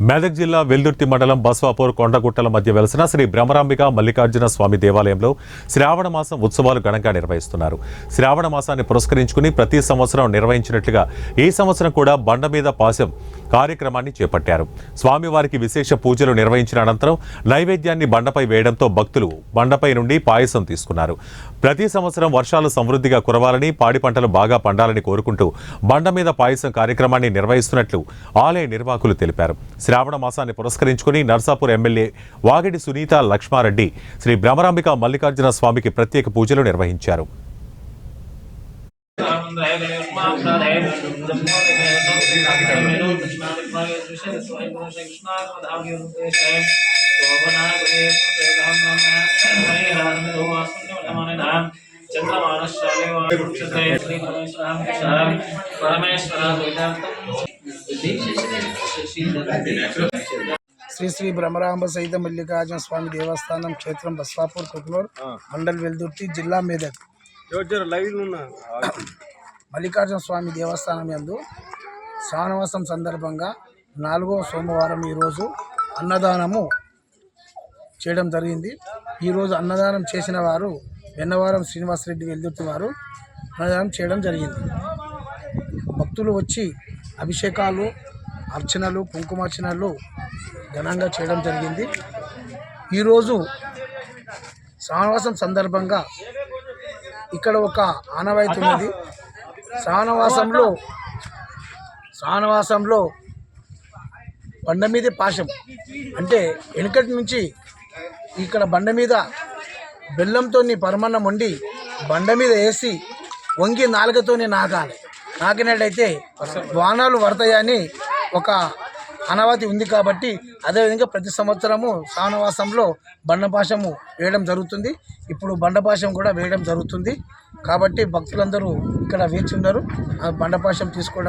మెదక్ జిల్లా వెల్దుర్తి మండలం బస్వాపూర్ కొండగుట్టల మధ్య వెలసిన శ్రీ భ్రమరాంబిక మల్లికార్జున స్వామి దేవాలయంలో శ్రావణ మాసం ఉత్సవాలు ఘనంగా నిర్వహిస్తున్నారు. శ్రావణ మాసాన్ని పురస్కరించుకుని ప్రతి సంవత్సరం నిర్వహించినట్లుగా ఈ సంవత్సరం కూడా బండ మీద పాశం కార్యక్రమాన్ని చేపట్టారు. స్వామివారికి విశేష పూజలు నిర్వహించిన అనంతరం నైవేద్యాన్ని బండపై వేయడంతో భక్తులు బండపై నుండి పాయసం తీసుకున్నారు. ప్రతి సంవత్సరం వర్షాలు సమృద్ధిగా కురవాలని పాడి పంటలు బాగా పండాలని కోరుకుంటూ బండ మీద పాయసం కార్యక్రమాన్ని నిర్వహిస్తున్నట్లు ఆలయ నిర్వాహకులు తెలిపారు. శ్రావణ మాసాన్ని పురస్కరించుకుని నర్సాపూర్ ఎమ్మెల్యే వాగిడి సునీత లక్ష్మారెడ్డి శ్రీ భ్రమరాంబిక మల్లికార్జున స్వామికి ప్రత్యేక పూజలు నిర్వహించారు. శ్రీ శ్రీ భ్రమరాంబ సహిత మల్లికార్జున స్వామి దేవస్థానం క్షేత్రం బస్వాపూర్ కుక్నూర్ మండల్ వెల్దుర్తి జిల్లా మేదక్ మల్లికార్జున స్వామి దేవస్థానం యందు శ్రావణవాసం సందర్భంగా నాలుగవ సోమవారం ఈరోజు అన్నదానము చేయడం జరిగింది. ఈరోజు అన్నదానం చేసిన వారు వెన్నవారం శ్రీనివాసరెడ్డి వెల్దుర్తి వారు అన్నదానం చేయడం జరిగింది. భక్తులు వచ్చి అభిషేకాలు అర్చనలు కుంకుమార్చనలు ఘనంగా చేయడం జరిగింది. ఈరోజు శ్రావణవాసం సందర్భంగా ఇక్కడ ఒక ఆనవాయితీ ఉన్నది. శ్రావణవాసంలో శ్రావణవాసంలో బండ మీదే పాశం. అంటే వెనుకటి నుంచి ఇక్కడ బండ మీద బెల్లంతో పరమన్నం వండి బండ మీద వేసి వంగి నాలుగతోనే నాకాలి నాకినట్టయితే వానాలు పడతాయని ఒక అనవాతి ఉంది కాబట్టి అదేవిధంగా ప్రతి సంవత్సరము శ్రావణవాసంలో బండపాశము వేయడం జరుగుతుంది. ఇప్పుడు బండపాశం కూడా వేయడం జరుగుతుంది. కాబట్టి భక్తులందరూ ఇక్కడ వేచి ఉన్నారు. ఆ బండపాశం తీసుకోవడం